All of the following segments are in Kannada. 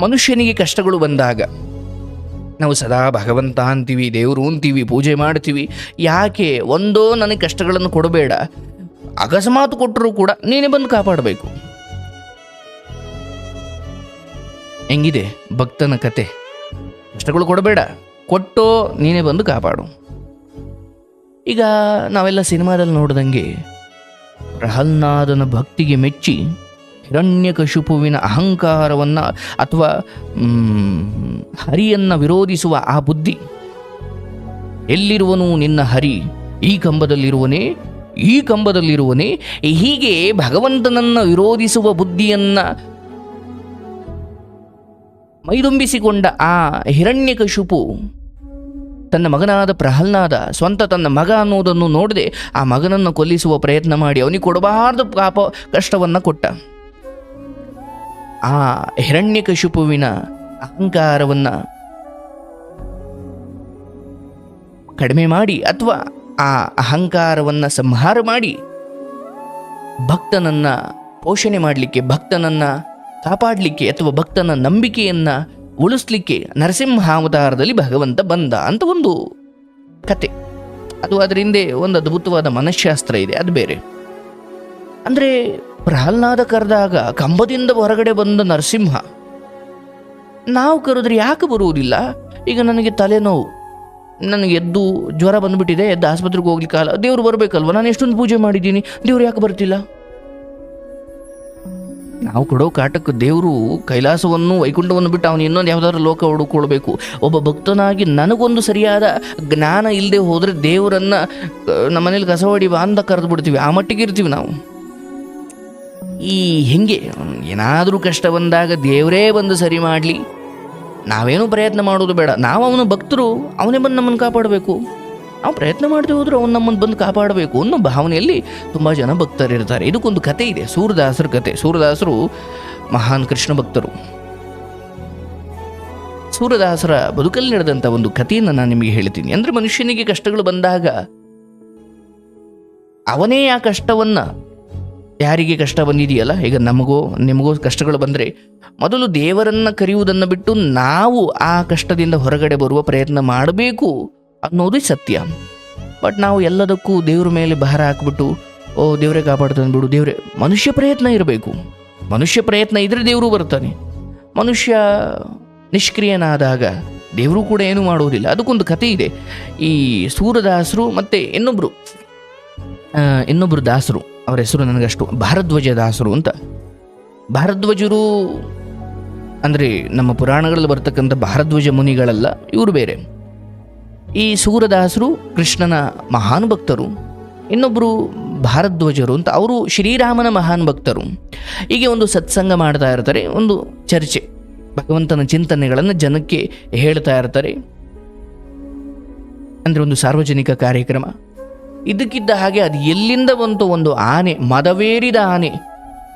ಮನುಷ್ಯನಿಗೆ ಕಷ್ಟಗಳು ಬಂದಾಗ ನಾವು ಸದಾ ಭಗವಂತ ಅಂತೀವಿ, ದೇವರು ಅಂತೀವಿ, ಪೂಜೆ ಮಾಡ್ತೀವಿ. ಯಾಕೆ? ಒಂದೋ ನನಗೆ ಕಷ್ಟಗಳನ್ನು ಕೊಡಬೇಡ. ಅಕಸ್ಮಾತ್ ಕೊಟ್ಟರೂ ಕೂಡ ನೀನೇ ಬಂದು ಕಾಪಾಡಬೇಕು. ಹೆಂಗಿದೆ ಭಕ್ತನ ಕತೆ? ಕಷ್ಟಗಳು ಕೊಡಬೇಡ. ಕೊಟ್ಟೋ ನೀನೇ ಬಂದು ಕಾಪಾಡು. ಈಗ ನಾವೆಲ್ಲ ಸಿನಿಮಾದಲ್ಲಿ ನೋಡ್ದಂಗೆ ಪ್ರಹ್ಲಾದನ ಭಕ್ತಿಗೆ ಮೆಚ್ಚಿ ಹಿರಣ್ಯಕಶಿಪುವಿನ ಅಹಂಕಾರವನ್ನು ಅಥವಾ ಹರಿಯನ್ನು ವಿರೋಧಿಸುವ ಆ ಬುದ್ಧಿ. ಎಲ್ಲಿರುವನು ನಿನ್ನ ಹರಿ? ಈ ಕಂಬದಲ್ಲಿರುವನೇ? ಈ ಕಂಬದಲ್ಲಿರುವನೇ? ಹೀಗೆ ಭಗವಂತನನ್ನು ವಿರೋಧಿಸುವ ಬುದ್ಧಿಯನ್ನು ಮೈದುಂಬಿಸಿಕೊಂಡ ಆ ಹಿರಣ್ಯಕಶಿಪು ತನ್ನ ಮಗನಾದ ಪ್ರಹ್ಲಾದ ಸ್ವಂತ ತನ್ನ ಮಗ ಅನ್ನೋದನ್ನು ನೋಡದೆ ಆ ಮಗನನ್ನು ಕೊಲ್ಲಿಸುವ ಪ್ರಯತ್ನ ಮಾಡಿ ಅವನಿಗೆ ಕೊಡಬಾರ್ದು ಪಾಪ ಕಷ್ಟವನ್ನು ಕೊಟ್ಟ. ಆ ಹಿರಣ್ಯಕಶಿಪುವಿನ ಅಹಂಕಾರವನ್ನು ಕಡಿಮೆ ಮಾಡಿ ಅಥವಾ ಆ ಅಹಂಕಾರವನ್ನು ಸಂಹಾರ ಮಾಡಿ ಭಕ್ತನನ್ನ ಪೋಷಣೆ ಮಾಡಲಿಕ್ಕೆ, ಭಕ್ತನನ್ನ ಕಾಪಾಡಲಿಕ್ಕೆ ಅಥವಾ ಭಕ್ತನ ನಂಬಿಕೆಯನ್ನು ಉಳಿಸ್ಲಿಕ್ಕೆ ನರಸಿಂಹ ಅವತಾರದಲ್ಲಿ ಭಗವಂತ ಬಂದ ಅಂತ ಒಂದು ಕತೆ. ಅದು ಅದರಿಂದ ಒಂದು ಅದ್ಭುತವಾದ ಮನಃಶಾಸ್ತ್ರ ಇದೆ, ಅದು ಬೇರೆ. ಅಂದರೆ ಪ್ರಹ್ಲಾದ ಕರೆದಾಗ ಕಂಬದಿಂದ ಹೊರಗಡೆ ಬಂದ ನರಸಿಂಹ, ನಾವು ಕರೆದ್ರೆ ಯಾಕೆ ಬರುವುದಿಲ್ಲ? ಈಗ ನನಗೆ ತಲೆನೋವು, ನನಗೆ ಎದ್ದು ಜ್ವರ ಬಂದ್ಬಿಟ್ಟಿದೆ, ಎದ್ದು ಆಸ್ಪತ್ರೆಗೆ ಹೋಗ್ಲಿಕ್ಕಲ್ಲ ದೇವ್ರು ಬರಬೇಕಲ್ವ? ನಾನು ಎಷ್ಟೊಂದು ಪೂಜೆ ಮಾಡಿದ್ದೀನಿ. ದೇವ್ರು ಯಾಕೆ ಬರ್ತಿಲ್ಲ? ನಾವು ಕೊಡೋ ಕಾಟಕ್ಕೆ ದೇವರು ಕೈಲಾಸವನ್ನು, ವೈಕುಂಠವನ್ನು ಬಿಟ್ಟು ಅವನು ಇನ್ನೊಂದು ಯಾವುದಾದ್ರು ಲೋಕ ಹುಡುಕೊಳ್ಬೇಕು. ಒಬ್ಬ ಭಕ್ತನಾಗಿ ನನಗೊಂದು ಸರಿಯಾದ ಜ್ಞಾನ ಇಲ್ಲದೆ ಹೋದರೆ ದೇವರನ್ನು ನಮ್ಮ ಮನೇಲಿ ಕಸ ಹೊಡಿ ಬಾ ಅಂತ ಕರೆದು ಬಿಡ್ತೀವಿ ಆ ಮಟ್ಟಿಗೆ ಇರ್ತೀವಿ ನಾವು. ಈ ಹೆಂಗೆ, ಏನಾದರೂ ಕಷ್ಟ ಬಂದಾಗ ದೇವರೇ ಬಂದು ಸರಿ ಮಾಡಲಿ. ನಾವೇನು ಪ್ರಯತ್ನ ಮಾಡೋದು ಬೇಡ. ನಾವು ಅವನ ಭಕ್ತರು, ಅವನೇ ಬಂದು ನಮ್ಮನ್ನು ಕಾಪಾಡಬೇಕು. ನಾವು ಪ್ರಯತ್ನ ಮಾಡದೆ ಹೋದ್ರೆ ಅವ್ನು ನಮ್ಮನ್ನು ಬಂದು ಕಾಪಾಡಬೇಕು ಅನ್ನೋ ಭಾವನೆಯಲ್ಲಿ ತುಂಬ ಜನ ಭಕ್ತರಿರ್ತಾರೆ. ಇದಕ್ಕೊಂದು ಕತೆ ಇದೆ, ಸೂರದಾಸರ ಕತೆ ಸೂರದಾಸರು ಮಹಾನ್ ಕೃಷ್ಣ ಭಕ್ತರು. ಸೂರದಾಸರ ಬದುಕಲ್ಲಿ ನಡೆದಂಥ ಒಂದು ಕಥೆಯನ್ನು ನಾನು ನಿಮಗೆ ಹೇಳ್ತೀನಿ. ಅಂದರೆ ಮನುಷ್ಯನಿಗೆ ಕಷ್ಟಗಳು ಬಂದಾಗ, ಅವನೇ ಆ ಕಷ್ಟವನ್ನು ಯಾರಿಗೆ ಕಷ್ಟ ಬಂದಿದೆಯಲ್ಲ, ಈಗ ನಮಗೋ, ನಿಮಗೋ ಕಷ್ಟಗಳು ಬಂದರೆ ಮೊದಲು ದೇವರನ್ನು ಕರೆಯುವುದನ್ನು ಬಿಟ್ಟು ನಾವು ಆ ಕಷ್ಟದಿಂದ ಹೊರಗಡೆ ಬರುವ ಪ್ರಯತ್ನ ಮಾಡಬೇಕು ಅನ್ನೋದು ಸತ್ಯ. ಬಟ್ ನಾವು ಎಲ್ಲದಕ್ಕೂ ದೇವ್ರ ಮೇಲೆ ಭಾರ ಹಾಕ್ಬಿಟ್ಟು, ಓ, ದೇವರೇ ಕಾಪಾಡ್ತಾನೆ ಬಿಡು, ದೇವರೇ, ಮನುಷ್ಯ ಪ್ರಯತ್ನ ಇರಬೇಕು. ಮನುಷ್ಯ ಪ್ರಯತ್ನ ಇದ್ರೆ ದೇವರು ಬರ್ತಾನೆ. ಮನುಷ್ಯ ನಿಷ್ಕ್ರಿಯನಾದಾಗ ದೇವರು ಕೂಡ ಏನೂ ಮಾಡುವುದಿಲ್ಲ ಅದಕ್ಕೊಂದು ಕಥೆ ಇದೆ. ಈ ಸೂರದಾಸರು ಮತ್ತು ಇನ್ನೊಬ್ಬರು ಇನ್ನೊಬ್ಬರು ದಾಸರು, ಅವರ ಹೆಸರು ನನಗಷ್ಟು ಭಾರದ್ವಜ ದಾಸರು ಅಂತ. ಭಾರದ್ವಜರು ಅಂದರೆ ನಮ್ಮ ಪುರಾಣಗಳಲ್ಲಿ ಬರ್ತಕ್ಕಂಥ ಭಾರದ್ವಜ ಮುನಿಗಳಲ್ಲ, ಇವರು ಬೇರೆ. ಈ ಸೂರದಾಸರು ಕೃಷ್ಣನ ಮಹಾನ್ ಭಕ್ತರು ಇನ್ನೊಬ್ಬರು ಭಾರದ್ವಜರು ಅಂತ. ಅವರು ಶ್ರೀರಾಮನ ಮಹಾನ್ ಭಕ್ತರು. ಹೀಗೆ ಒಂದು ಸತ್ಸಂಗ ಮಾಡ್ತಾ ಇರ್ತಾರೆ, ಒಂದು ಚರ್ಚೆ, ಭಗವಂತನ ಚಿಂತನೆಗಳನ್ನು ಜನಕ್ಕೆ ಹೇಳ್ತಾ ಇರ್ತಾರೆ. ಅಂದರೆ ಒಂದು ಸಾರ್ವಜನಿಕ ಕಾರ್ಯಕ್ರಮ. ಇದಕ್ಕಿದ್ದ ಹಾಗೆ ಅದು ಎಲ್ಲಿಂದ ಬಂತು ಒಂದು ಆನೆ, ಮದವೇರಿದ ಆನೆ.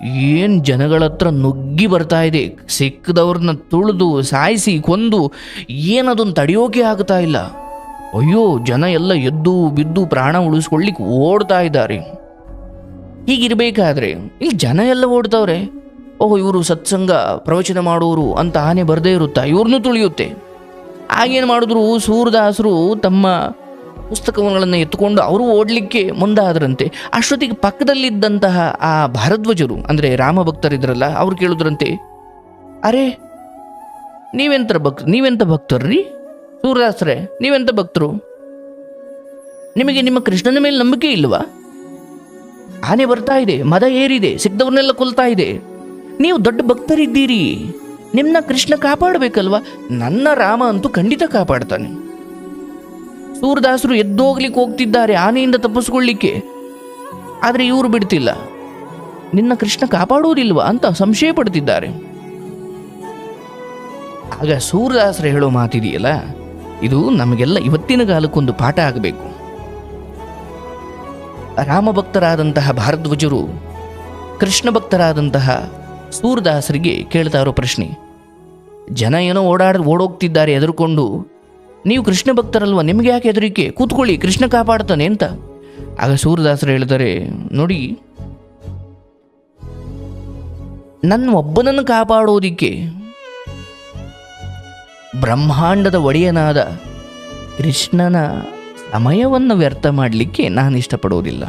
ಏನು ಜನಗಳ ಹತ್ರ ನುಗ್ಗಿ ಬರ್ತಾ ಇದೆ. ಸಿಕ್ಕದವ್ರನ್ನ ತುಳಿದು, ಸಾಯಿಸಿ, ಕೊಂದು ಏನದನ್ನು ತಡೆಯೋಕೆ ಆಗ್ತಾ ಇಲ್ಲ. ಅಯ್ಯೋ, ಜನ ಎಲ್ಲ ಎದ್ದು ಬಿದ್ದು ಪ್ರಾಣ ಉಳಿಸ್ಕೊಳ್ಳಿಕ್ಕೆ ಓಡ್ತಾ ಇದ್ದಾರೆ. ಹೀಗಿರ್ಬೇಕಾದ್ರೆ ಇಲ್ಲಿ ಜನ ಎಲ್ಲ ಓಡ್ತಾವ್ರೆ. ಓಹ್, ಇವರು ಸತ್ಸಂಗ ಪ್ರವಚನ ಮಾಡೋರು ಅಂತ ಆನೆ ಬರದೇ ಇರುತ್ತಾ? ಇವ್ರನ್ನೂ ತುಳಿಯುತ್ತೆ. ಆಗೇನು ಮಾಡಿದ್ರು? ಸೂರದಾಸರು ತಮ್ಮ ಪುಸ್ತಕಗಳನ್ನು ಎತ್ತುಕೊಂಡು ಅವರು ಓಡಲಿಕ್ಕೆ ಮುಂದಾದರಂತೆ. ಅಷ್ಟೊತ್ತಿಗೆ ಪಕ್ಕದಲ್ಲಿದ್ದಂತಹ ಆ ಭಾರದ್ವಜರು, ಅಂದರೆ ರಾಮ ಭಕ್ತರಿದ್ರಲ್ಲ ಅವ್ರು ಕೇಳಿದ್ರಂತೆ, ಅರೆ, ನೀವೆಂತ ಭಕ್, ನೀವೆಂತ ಭಕ್ತರ್ರಿ? ಸೂರ್ಯದಾಸರೇ ನೀವೆಂತ ಭಕ್ತರು? ನಿಮಗೆ ನಿಮ್ಮ ಕೃಷ್ಣನ ಮೇಲೆ ನಂಬಿಕೆ ಇಲ್ವಾ? ಆನೆ ಬರ್ತಾ ಇದೆ, ಮದ ಏರಿದೆ ಸಿಕ್ಕದವ್ರನ್ನೆಲ್ಲ ಕೊಲ್ತಾ ಇದೆ. ನೀವು ದೊಡ್ಡ ಭಕ್ತರಿದ್ದೀರಿ. ನಿಮ್ಮನ್ನ ಕೃಷ್ಣ ಕಾಪಾಡಬೇಕಲ್ವಾ? ನನ್ನ ರಾಮ ಅಂತೂ ಖಂಡಿತ ಕಾಪಾಡ್ತಾನೆ. ಸೂರದಾಸರು ಎದ್ದೋಗ್ಲಿಕ್ಕೆ ಹೋಗ್ತಿದ್ದಾರೆ, ಆನೆಯಿಂದ ತಪ್ಪಿಸ್ಕೊಳ್ಳಿಕ್ಕೆ. ಆದರೆ ಇವರು ಬಿಡ್ತಿಲ್ಲ. ನಿನ್ನ ಕೃಷ್ಣ ಕಾಪಾಡುವುದಿಲ್ವಾ ಅಂತ ಸಂಶಯ ಪಡ್ತಿದ್ದಾರೆ. ಆಗ ಸೂರದಾಸರು ಹೇಳೋ ಮಾತಿದೆಯಲ್ಲ, ಇದು ನಮಗೆಲ್ಲ ಇವತ್ತಿನ ಕಾಲಕ್ಕೊಂದು ಪಾಠ ಆಗಬೇಕು. ರಾಮಭಕ್ತರಾದಂತಹ ಭಾರದ್ವಜರು, ಕೃಷ್ಣ ಭಕ್ತರಾದಂತಹ ಸೂರದಾಸರಿಗೆ ಕೇಳ್ತಾ ಇರೋ ಪ್ರಶ್ನೆ. ಜನ ಏನೋ ಓಡಾಡ ಓಡೋಗ್ತಿದ್ದಾರೆ ಎದುರುಕೊಂಡು ನೀವು ಕೃಷ್ಣ ಭಕ್ತರಲ್ವ? ನಿಮಗೆ ಯಾಕೆ ಹೆದರಿಕೆ? ಕೂತ್ಕೊಳ್ಳಿ, ಕೃಷ್ಣ ಕಾಪಾಡ್ತಾನೆ ಅಂತ. ಆಗ ಸೂರ್ಯದಾಸರು ಹೇಳಿದರೆ, ನೋಡಿ, ನನ್ನ ಒಬ್ಬನನ್ನು ಕಾಪಾಡೋದಿಕ್ಕೆ ಬ್ರಹ್ಮಾಂಡದ ಒಡೆಯನಾದ ಕೃಷ್ಣನ ಸಮಯವನ್ನು ವ್ಯರ್ಥ ಮಾಡಲಿಕ್ಕೆ ನಾನು ಇಷ್ಟಪಡೋದಿಲ್ಲ.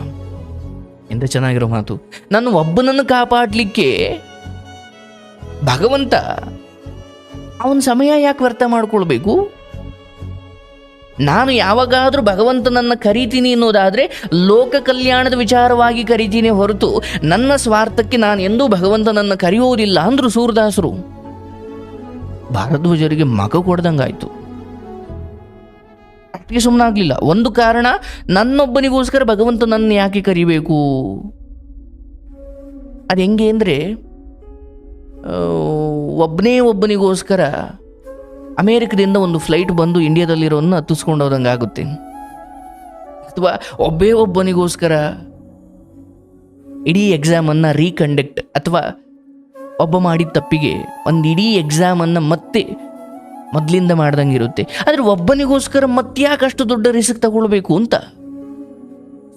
ಎಂತ ಚೆನ್ನಾಗಿರೋ ಮಾತು. ನನ್ನ ಒಬ್ಬನನ್ನು ಕಾಪಾಡಲಿಕ್ಕೆ ಭಗವಂತ ಅವನ ಸಮಯ ಯಾಕೆ ವ್ಯರ್ಥ ಮಾಡ್ಕೊಳ್ಬೇಕು? ನಾನು ಯಾವಾಗಾದರೂ ಭಗವಂತನನ್ನು ಕರೀತೀನಿ ಅನ್ನೋದಾದರೆ ಲೋಕ ಕಲ್ಯಾಣದ ವಿಚಾರವಾಗಿ ಕರಿತೀನಿ ಹೊರತು ನನ್ನ ಸ್ವಾರ್ಥಕ್ಕೆ ನಾನು ಎಂದೂ ಭಗವಂತನನ್ನು ಕರೆಯುವುದಿಲ್ಲ ಅಂದರು ಸೂರದಾಸರು. ಭಾರದ್ವಾಜರಿಗೆ ಮಗ ಕೊಡ್ದಂಗಾಯ್ತು. ಅಷ್ಟಿಗೆ ಸುಮ್ಮನಾಗಲಿಲ್ಲ ಒಂದು ಕಾರಣ, ನನ್ನೊಬ್ಬನಿಗೋಸ್ಕರ ಭಗವಂತ ನನ್ನ ಯಾಕೆ ಕರಿಬೇಕು? ಅದು ಹೆಂಗೆ ಅಂದರೆ ಒಬ್ಬನೇ ಒಬ್ಬನಿಗೋಸ್ಕರ ಅಮೇರಿಕದಿಂದ ಒಂದು ಫ್ಲೈಟ್ ಬಂದು ಇಂಡಿಯಾದಲ್ಲಿರೋನ್ನ ಹತ್ತಿಸ್ಕೊಂಡು ಹೋದಂಗೆ ಆಗುತ್ತೆ. ಅಥವಾ ಒಬ್ಬೇ ಒಬ್ಬನಿಗೋಸ್ಕರ ಇಡೀ ಎಕ್ಸಾಮನ್ನು ರೀಕಂಡಕ್ಟ್ ಅಥವಾ ಒಬ್ಬ ಮಾಡಿದ ತಪ್ಪಿಗೆ ಒಂದು ಇಡೀ ಎಕ್ಸಾಮನ್ನು ಮತ್ತೆ ಮೊದಲಿಂದ ಮಾಡ್ದಂಗೆ ಇರುತ್ತೆ. ಆದರೆ ಒಬ್ಬನಿಗೋಸ್ಕರ ಮತ್ತ್ಯಾಕೆ ಅಷ್ಟು ದೊಡ್ಡ ರಿಸ್ಕ್ ತಗೊಳ್ಬೇಕು ಅಂತ?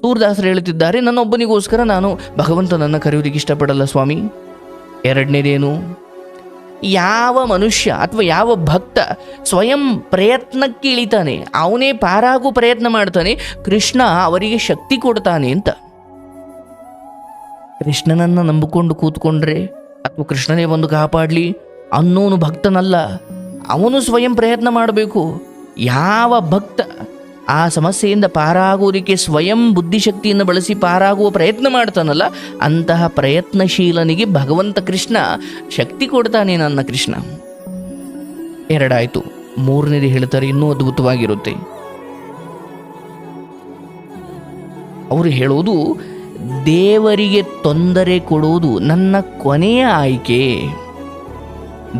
ಸೂರ್ದಾಸರು ಹೇಳ್ತಿದ್ದಾರೆ ನನ್ನೊಬ್ಬನಿಗೋಸ್ಕರ ನಾನು ಭಗವಂತನನ್ನು ಕರೆಯೋದಕ್ಕೆ ಇಷ್ಟಪಡಲ್ಲ ಸ್ವಾಮಿ. ಎರಡನೇದೇನು ಯಾವ ಮನುಷ್ಯ ಅಥವಾ ಯಾವ ಭಕ್ತ ಸ್ವಯಂ ಪ್ರಯತ್ನಕ್ಕೆ ಇಳಿತಾನೆ ಅವನೇ ಪಾರಾಗೂ ಪ್ರಯತ್ನ ಮಾಡ್ತಾನೆ, ಕೃಷ್ಣ ಅವರಿಗೆ ಶಕ್ತಿ ಕೊಡ್ತಾನೆ ಅಂತ. ಕೃಷ್ಣನನ್ನು ನಂಬಿಕೊಂಡು ಕೂತ್ಕೊಂಡ್ರೆ ಅಥವಾ ಕೃಷ್ಣನೇ ಬಂದು ಕಾಪಾಡಲಿ ಅನ್ನೋನು ಭಕ್ತನಲ್ಲ, ಅವನು ಸ್ವಯಂ ಪ್ರಯತ್ನ ಮಾಡಬೇಕು. ಯಾವ ಭಕ್ತ ಆ ಸಮಸ್ಯೆಯಿಂದ ಪಾರಾಗುವುದಕ್ಕೆ ಸ್ವಯಂ ಬುದ್ಧಿಶಕ್ತಿಯನ್ನು ಬಳಸಿ ಪಾರಾಗುವ ಪ್ರಯತ್ನ ಮಾಡ್ತಾನಲ್ಲ, ಅಂತಹ ಪ್ರಯತ್ನಶೀಲನಿಗೆ ಭಗವಂತ ಕೃಷ್ಣ ಶಕ್ತಿ ಕೊಡ್ತಾನೆ ನನ್ನ ಕೃಷ್ಣ. ಎರಡಾಯಿತು. ಮೂರನೇದು ಹೇಳ್ತಾರೆ ಇನ್ನೂ ಅದ್ಭುತವಾಗಿರುತ್ತೆ. ಅವರು ಹೇಳೋದು ದೇವರಿಗೆ ತೊಂದರೆ ಕೊಡುವುದು ನನ್ನ ಕೊನೆಯ ಆಯ್ಕೆ.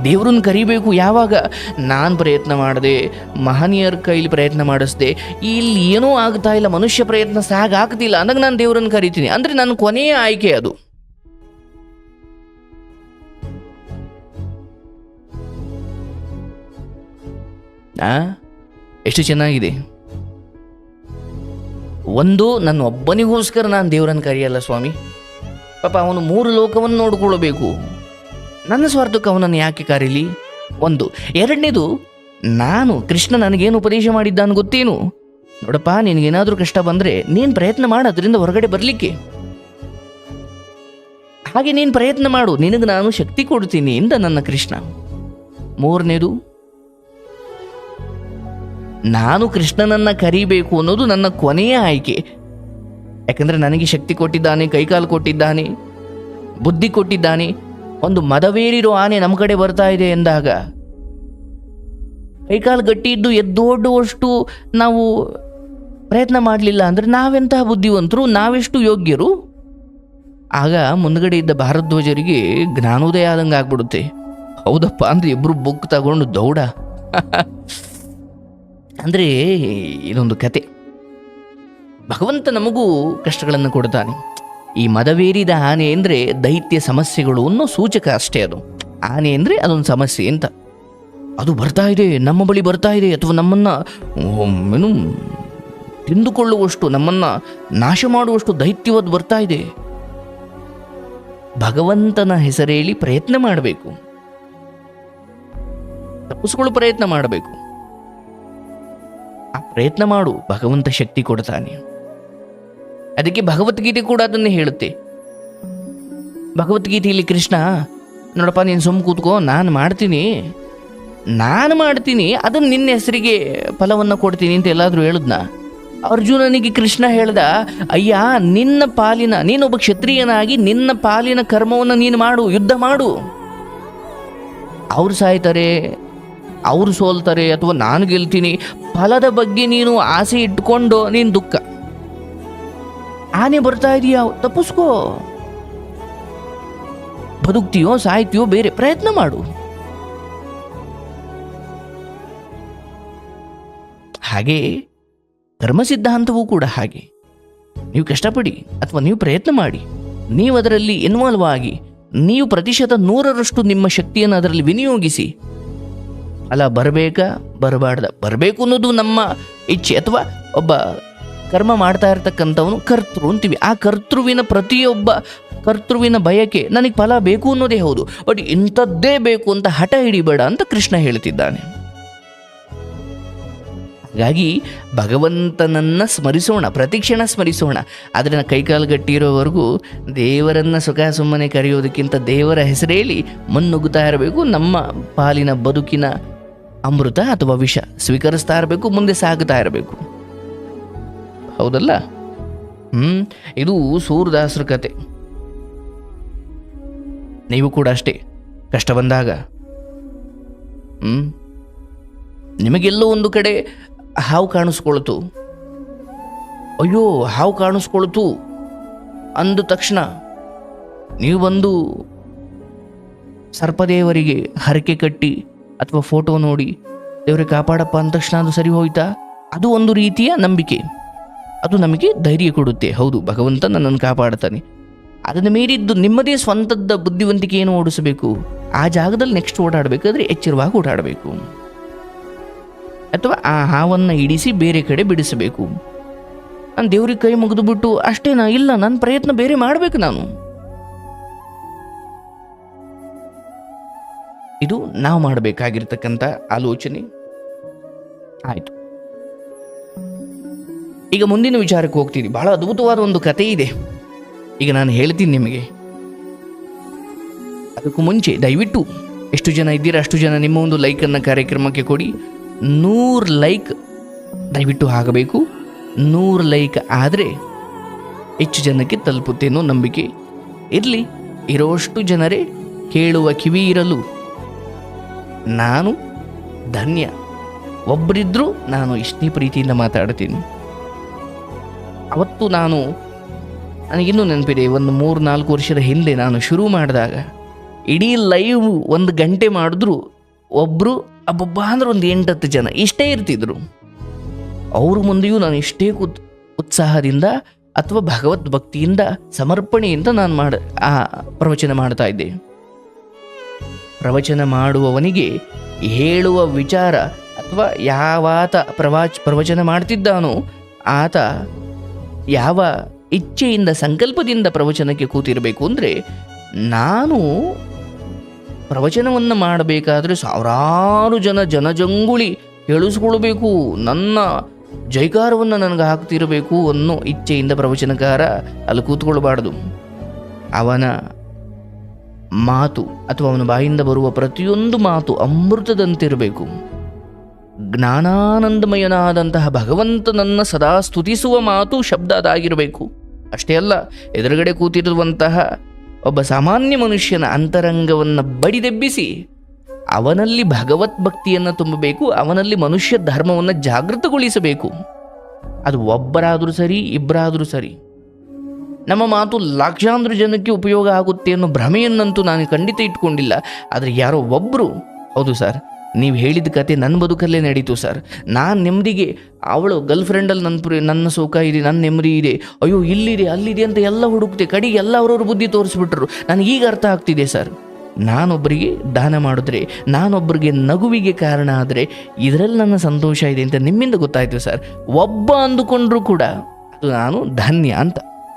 ದೇವ್ರನ್ನ ಕರಿಬೇಕು. ಯಾವಾಗ? ನಾನು ಪ್ರಯತ್ನ ಮಾಡಿದೆ, ಮಹನೀಯರ ಕೈಲಿ ಪ್ರಯತ್ನ ಮಾಡಿಸ್ದೆ. ಇಲ್ಲಿ ಏನೂ ಆಗ್ತಾ ಇಲ್ಲ, ಮನುಷ್ಯ ಪ್ರಯತ್ನ ಸಾಗಾಗ್ತಿಲ್ಲ ಅಂದಾಗ ನಾನು ದೇವ್ರನ್ನ ಕರಿತೀನಿ. ಅಂದರೆ ನನ್ನ ಕೊನೆಯ ಆಯ್ಕೆ ಅದು. ಆ? ಎಷ್ಟು ಚೆನ್ನಾಗಿದೆ. ಒಂದು, ನನ್ನ ಒಬ್ಬನಿಗೋಸ್ಕರ ನಾನು ದೇವರನ್ನು ಕರೆಯಲ್ಲ ಸ್ವಾಮಿ. ಪಾಪ ಅವನು ಮೂರು ಲೋಕವನ್ನು ನೋಡ್ಕೊಳ್ಬೇಕು. ನನ್ನ ಸ್ವಾರ್ಥಕ್ಕೆ ಅವನನ್ನು ಯಾಕೆ ಕರೀಲಿ? ಒಂದು. ಎರಡನೇದು, ನಾನು ಕೃಷ್ಣ ನನಗೇನು ಉಪದೇಶ ಮಾಡಿದ್ದಾನು ಗೊತ್ತೇನು? ನೋಡಪ್ಪ, ನಿನಗೇನಾದರೂ ಕಷ್ಟ ಬಂದರೆ ನೀನು ಪ್ರಯತ್ನ ಮಾಡು, ಅದರಿಂದ ಹೊರಗಡೆ ಬರಲಿಕ್ಕೆ. ಹಾಗೆ ನೀನು ಪ್ರಯತ್ನ ಮಾಡು, ನಿನಗೆ ನಾನು ಶಕ್ತಿ ಕೊಡ್ತೀನಿ ಎಂದ ನನ್ನ ಕೃಷ್ಣ. ಮೂರನೇದು, ನಾನು ಕೃಷ್ಣನನ್ನ ಕರಿಬೇಕು ಅನ್ನೋದು ನನ್ನ ಕೊನೆಯ ಆಯ್ಕೆ. ಯಾಕಂದ್ರೆ ನನಗೆ ಶಕ್ತಿ ಕೊಟ್ಟಿದ್ದಾನೆ, ಕೈಕಾಲು ಕೊಟ್ಟಿದ್ದಾನೆ, ಬುದ್ಧಿ ಕೊಟ್ಟಿದ್ದಾನೆ ಒಂದು ಮದವೇರಿರೋ ಆನೆ ನಮ್ಮ ಕಡೆ ಬರ್ತಾ ಇದೆ ಎಂದಾಗ, ಕೈಕಾಲು ಗಟ್ಟಿ ಇದ್ದು ಎದ್ದೋಡುವಷ್ಟು ನಾವು ಪ್ರಯತ್ನ ಮಾಡಲಿಲ್ಲ ಅಂದರೆ ನಾವೆಂತಹ ಬುದ್ಧಿವಂತರು? ನಾವೆಷ್ಟು ಯೋಗ್ಯರು? ಆಗ ಮುಂದ್ಗಡೆ ಇದ್ದ ಭಾರದ್ವಾಜರಿಗೆ ಜ್ಞಾನೋದಯ ಆದಂಗೆ ಆಗ್ಬಿಡುತ್ತೆ. ಹೌದಪ್ಪ, ಅಂದ್ರೆ ಇಬ್ರು ಬುಕ್ ತಗೊಂಡು ದೌಡ. ಅಂದರೆ ಇದೊಂದು ಕತೆ. ಭಗವಂತ ನಮಗೂ ಕಷ್ಟಗಳನ್ನು ಕೊಡ್ತಾನೆ. ಈ ಮದವೇರಿದ ಆನೆ ಅಂದರೆ ದೈತ್ಯ ಸಮಸ್ಯೆಗಳು ಅನ್ನೋ ಸೂಚಕ ಅಷ್ಟೇ ಅದು. ಆನೆ ಅಂದರೆ ಅದೊಂದು ಸಮಸ್ಯೆ ಅಂತ. ಅದು ಬರ್ತಾ ಇದೆ, ನಮ್ಮ ಬಳಿ ಬರ್ತಾ ಇದೆ ಅಥವಾ ನಮ್ಮನ್ನು ಏನು ತಿಂದುಕೊಳ್ಳುವಷ್ಟು, ನಮ್ಮನ್ನು ನಾಶ ಮಾಡುವಷ್ಟು ದೈತ್ಯವದು ಬರ್ತಾ ಇದೆ. ಭಗವಂತನ ಹೆಸರೇಳಿ ಪ್ರಯತ್ನ ಮಾಡಬೇಕು. ತಪ್ಪಿಸ್ಕೊಳ್ಳೋ ಪ್ರಯತ್ನ ಮಾಡಬೇಕು. ಆ ಪ್ರಯತ್ನ ಮಾಡು, ಭಗವಂತ ಶಕ್ತಿ ಕೊಡ್ತಾನೆ. ಅದಕ್ಕೆ ಭಗವದ್ಗೀತೆ ಕೂಡ ಅದನ್ನು ಹೇಳುತ್ತೆ. ಭಗವದ್ಗೀತೆಯಲ್ಲಿ ಕೃಷ್ಣ, ನೋಡಪ್ಪ, ನೀನು ಸುಮ್ಮ ಕೂತ್ಕೋ, ನಾನು ಮಾಡ್ತೀನಿ. ನಾನು ಮಾಡ್ತೀನಿ ಅದನ್ನು ನಿನ್ನ ಹೆಸರಿಗೆ ಫಲವನ್ನು ಕೊಡ್ತೀನಿ ಅಂತ ಎಲ್ಲಾದರೂ ಹೇಳಿದ್ನ? ಅರ್ಜುನನಿಗೆ ಕೃಷ್ಣ ಹೇಳ್ದ, ಅಯ್ಯ, ನಿನ್ನ ಪಾಲಿನ, ನೀನೊಬ್ಬ ಕ್ಷತ್ರಿಯನಾಗಿ ನಿನ್ನ ಪಾಲಿನ ಕರ್ಮವನ್ನು ನೀನು ಮಾಡು, ಯುದ್ಧ ಮಾಡು. ಅವ್ರು ಸಾಯ್ತಾರೆ, ಅವ್ರು ಸೋಲ್ತಾರೆ, ಅಥವಾ ನಾನು ಗೆಲ್ತೀನಿ, ಫಲದ ಬಗ್ಗೆ ನೀನು ಆಸೆ ಇಟ್ಕೊಂಡು ನೀನು ದುಃಖ. ಆನೆ ಬರ್ತಾ ಇದೀಯಾ? ತಪ್ಪಿಸ್ಕೋ. ಬದುಕ್ತೀಯೋ, ಸಾಯ್ತೀಯೋ, ಬೇರೆ ಪ್ರಯತ್ನ ಮಾಡು. ಹಾಗೆ ಧರ್ಮ ಸಿದ್ಧಾಂತವೂ ಕೂಡ ಹಾಗೆ. ನೀವು ಕಷ್ಟಪಡಿ ಅಥವಾ ನೀವು ಪ್ರಯತ್ನ ಮಾಡಿ, ನೀವು ಅದರಲ್ಲಿ ಇನ್ವಾಲ್ವ್ ಆಗಿ, ನೀವು ಪ್ರತಿಶತ ನೂರರಷ್ಟು ನಿಮ್ಮ ಶಕ್ತಿಯನ್ನು ಅದರಲ್ಲಿ ವಿನಿಯೋಗಿಸಿ, ಅಲ್ಲ ಬರಬೇಕಾ, ಬರಬಾರ್ದ, ಬರಬೇಕು ಅನ್ನೋದು ನಮ್ಮ ಇಚ್ಛೆ. ಅಥವಾ ಒಬ್ಬ ಕರ್ಮ ಮಾಡ್ತಾ ಇರ್ತಕ್ಕಂಥವನು ಕರ್ತೃ ಅಂತೀವಿ. ಆ ಕರ್ತೃವಿನ ಪ್ರತಿಯೊಬ್ಬ ಕರ್ತೃವಿನ ಬಯಕೆ ನನಗೆ ಫಲ ಬೇಕು ಅನ್ನೋದೇ ಹೌದು. ಬಟ್ ಇಂಥದ್ದೇ ಬೇಕು ಅಂತ ಹಠ ಹಿಡಿಬೇಡ ಅಂತ ಕೃಷ್ಣ ಹೇಳ್ತಿದ್ದಾನೆ. ಹಾಗಾಗಿ ಭಗವಂತನನ್ನು ಸ್ಮರಿಸೋಣ, ಪ್ರತಿಕ್ಷಣ ಸ್ಮರಿಸೋಣ. ಅದನ್ನು ಕೈಕಾಲು ಗಟ್ಟಿರೋವರೆಗೂ ದೇವರನ್ನು ಸುಖ ಸುಮ್ಮನೆ ಕರೆಯೋದಕ್ಕಿಂತ ದೇವರ ಹೆಸರೇಲಿ ಮುನ್ನುಗ್ಗುತ್ತಾ ಇರಬೇಕು. ನಮ್ಮ ಪಾಲಿನ ಬದುಕಿನ ಅಮೃತ ಅಥವಾ ವಿಷ ಸ್ವೀಕರಿಸ್ತಾ ಇರಬೇಕು, ಮುಂದೆ ಸಾಗುತ್ತಾ ಇರಬೇಕು. ಹೌದಲ್ಲ? ಹ್ಮ್, ಇದು ಸೂರದಾಸರ ಕತೆ. ನೀವು ಕೂಡ ಅಷ್ಟೇ, ಕಷ್ಟ ಬಂದಾಗ. ಹ್ಮ್, ನಿಮಗೆಲ್ಲೋ ಒಂದು ಕಡೆ ಹಾವು ಕಾಣಿಸ್ಕೊಳ್ತು. ಅಯ್ಯೋ, ಹಾವು ಕಾಣಿಸ್ಕೊಳ್ತು ಅಂದ ತಕ್ಷಣ ನೀವು ಬಂದು ಸರ್ಪದೇವರಿಗೆ ಹರಕೆ ಕಟ್ಟಿ ಅಥವಾ ಫೋಟೋ ನೋಡಿ ದೇವರಿಗೆ ಕಾಪಾಡಪ್ಪ ಅಂದ ತಕ್ಷಣ ಅದು ಸರಿ ಹೋಯ್ತಾ? ಅದು ಒಂದು ರೀತಿಯ ನಂಬಿಕೆ. ಅದು ನಮಗೆ ಧೈರ್ಯ ಕೊಡುತ್ತೆ. ಹೌದು, ಭಗವಂತ ನನ್ನನ್ನು ಕಾಪಾಡ್ತಾನೆ. ಅದನ್ನು ಮೀರಿದ್ದು ನಿಮ್ಮದೇ ಸ್ವಂತದ ಬುದ್ಧಿವಂತಿಕೆಯನ್ನು ಓಡಿಸಬೇಕು? ಆ ಜಾಗದಲ್ಲಿ ನೆಕ್ಸ್ಟ್ ಓಡಾಡಬೇಕಾದ್ರೆ ಎಚ್ಚರವಾಗಿ ಓಡಾಡಬೇಕು. ಅಥವಾ ಆ ಹಾವನ್ನು ಇಡಿಸಿ ಬೇರೆ ಕಡೆ ಬಿಡಿಸಬೇಕು. ನಾನು ದೇವ್ರಿಗೆ ಕೈ ಮುಗಿದು ಬಿಟ್ಟು ಅಷ್ಟೇನಾ ಇಲ್ಲ ನನ್ನ ಪ್ರಯತ್ನ ಬೇರೆ ಮಾಡಬೇಕು ನಾನು. ಇದು ನಾವು ಮಾಡಬೇಕಾಗಿರ್ತಕ್ಕಂಥ ಆಲೋಚನೆ. ಆಯಿತು. ಈಗ ಮುಂದಿನ ವಿಚಾರಕ್ಕೆ ಹೋಗ್ತೀನಿ. ಬಹಳ ಅದ್ಭುತವಾದ ಒಂದು ಕತೆ ಇದೆ. ಈಗ ನಾನು ಹೇಳ್ತೀನಿ ನಿಮಗೆ. ಅದಕ್ಕೂ ಮುಂಚೆ ದಯವಿಟ್ಟು ಎಷ್ಟು ಜನ ಇದ್ದೀರಾ ಅಷ್ಟು ಜನ ನಿಮ್ಮ ಒಂದು ಲೈಕನ್ನು ಕಾರ್ಯಕ್ರಮಕ್ಕೆ ಕೊಡಿ. ನೂರು ಲೈಕ್ ದಯವಿಟ್ಟು ಆಗಬೇಕು ನೂರು ಲೈಕ್ ಆದರೆ ಹೆಚ್ಚು ಜನಕ್ಕೆ ತಲುಪುತ್ತೇನೋ ನಂಬಿಕೆ ಇರಲಿ. ಇರೋಷ್ಟು ಜನರೇ ಕೇಳುವ ಕಿವಿ ಇರಲು. ನಾನು ಧನ್ಯ. ಒಬ್ಬರಿದ್ದರೂ ನಾನು ಇಷ್ಟೇ ಪ್ರೀತಿಯಿಂದ ಮಾತಾಡ್ತೀನಿ. ಅವತ್ತು ನಾನು ನನಗಿನ್ನೂ ನೆನಪಿದೆ, ಒಂದು ಮೂರು ನಾಲ್ಕು ವರ್ಷದ ಹಿಂದೆ ನಾನು ಶುರು ಮಾಡಿದಾಗ ಇಡೀ ಲೈವ್ ಒಂದು ಗಂಟೆ ಮಾಡಿದ್ರು ಒಬ್ಬರು ಅಬ್ಬಬ್ಬ ಅಂದ್ರೆ ಒಂದು ಎಂಟತ್ತು ಜನ ಇಷ್ಟೇ ಇರ್ತಿದ್ರು. ಅವ್ರ ಮುಂದೆಯೂ ನಾನು ಇಷ್ಟೇ ಕುತ್, ಉತ್ಸಾಹದಿಂದ ಅಥವಾ ಭಗವದ್ ಭಕ್ತಿಯಿಂದ, ಸಮರ್ಪಣೆಯಿಂದ ನಾನು ಮಾಡ, ಆ ಪ್ರವಚನ ಮಾಡ್ತಾ ಇದ್ದೆ. ಪ್ರವಚನ ಮಾಡುವವನಿಗೆ ಹೇಳುವ ವಿಚಾರ ಅಥವಾ ಯಾವಾತ ಪ್ರವಾಚ, ಪ್ರವಚನ ಮಾಡ್ತಿದ್ದಾನೋ ಆತ ಯಾವ ಇಚ್ಛೆಯಿಂದ, ಸಂಕಲ್ಪದಿಂದ ಪ್ರವಚನಕ್ಕೆ ಕೂತಿರಬೇಕು ಅಂದರೆ ನಾನು ಪ್ರವಚನವನ್ನು ಮಾಡಬೇಕಾದ್ರೆ ಸಾವಿರಾರು ಜನ ಜನಜಂಗುಳಿ ಕೇಳಿಸ್ಕೊಳ್ಬೇಕು, ನನ್ನ ಜೈಕಾರವನ್ನು ನನಗೆ ಹಾಕ್ತಿರಬೇಕು ಅನ್ನೋ ಇಚ್ಛೆಯಿಂದ ಪ್ರವಚನಕಾರ ಅಲ್ಲಿ ಕೂತ್ಕೊಳ್ಬಾರ್ದು. ಅವನ ಮಾತು ಅಥವಾ ಅವನ ಬಾಯಿಂದ ಬರುವ ಪ್ರತಿಯೊಂದು ಮಾತು ಅಮೃತದಂತಿರಬೇಕು. ಜ್ಞಾನಾನಂದಮಯನಾದಂತಹ ಭಗವಂತನನ್ನು ಸದಾ ಸ್ತುತಿಸುವ ಮಾತು ಶಬ್ದ ಅದಾಗಿರಬೇಕು. ಅಷ್ಟೇ ಅಲ್ಲ, ಎದುರುಗಡೆ ಕೂತಿರುವಂತಹ ಒಬ್ಬ ಸಾಮಾನ್ಯ ಮನುಷ್ಯನ ಅಂತರಂಗವನ್ನು ಬಡಿದೆಬ್ಬಿಸಿ ಅವನಲ್ಲಿ ಭಗವತ್ ಭಕ್ತಿಯನ್ನು ತುಂಬಬೇಕು, ಅವನಲ್ಲಿ ಮನುಷ್ಯ ಧರ್ಮವನ್ನು ಜಾಗೃತಗೊಳಿಸಬೇಕು. ಅದು ಒಬ್ಬರಾದರೂ ಸರಿ ಇಬ್ಬರಾದರೂ ಸರಿ. ನಮ್ಮ ಮಾತು ಲಕ್ಷಾಂತರ ಜನಕ್ಕೆ ಉಪಯೋಗ ಆಗುತ್ತೆ ಅನ್ನೋ ಭ್ರಮೆಯನ್ನಂತೂ ನಾನು ಖಂಡಿತ ಇಟ್ಕೊಂಡಿಲ್ಲ. ಆದರೆ ಯಾರೋ ಒಬ್ಬರು ಹೌದು ಸರ್ ನೀವು ಹೇಳಿದ ಕತೆ ನನ್ನ ಬದುಕಲ್ಲೇ ನಡೀತು ಸರ್. ನಾನು ನೆಮ್ಮದಿಗೆ, ಅವಳು ಗರ್ಲ್ ಫ್ರೆಂಡಲ್ಲಿ ನನ್ನ ಪ್ರಿ, ನನ್ನ ಸುಖ ಇದೆ ನನ್ನ ನೆಮ್ಮದಿ ಇದೆ. ಅಯ್ಯೋ ಇಲ್ಲಿದೆ ಅಲ್ಲಿದೆ ಅಂತ ಎಲ್ಲ ಹುಡುಕ್ತೆ. ಕಡೆಗೆ ಎಲ್ಲ ಅವ್ರವ್ರ ಬುದ್ಧಿ ತೋರಿಸ್ಬಿಟ್ರು. ನನಗೆ ಈಗ ಅರ್ಥ ಆಗ್ತಿದೆ ಸರ್. ನಾನೊಬ್ಬರಿಗೆ ದಾನ ಮಾಡಿದ್ರೆ ನಾನೊಬ್ಬರಿಗೆ ನಗುವಿಗೆ ಕಾರಣ ಆದರೆ, ಇದರಲ್ಲಿ ನನ್ನ ಸಂತೋಷ ಇದೆ ಅಂತ ನಿಮ್ಮಿಂದ ಗೊತ್ತಾಯ್ತು ಸರ್. ಒಬ್ಬ ಅಂದುಕೊಂಡ್ರೂ ಕೂಡ ಅದು ನಾನು ಧನ್ಯ ಅಂತ.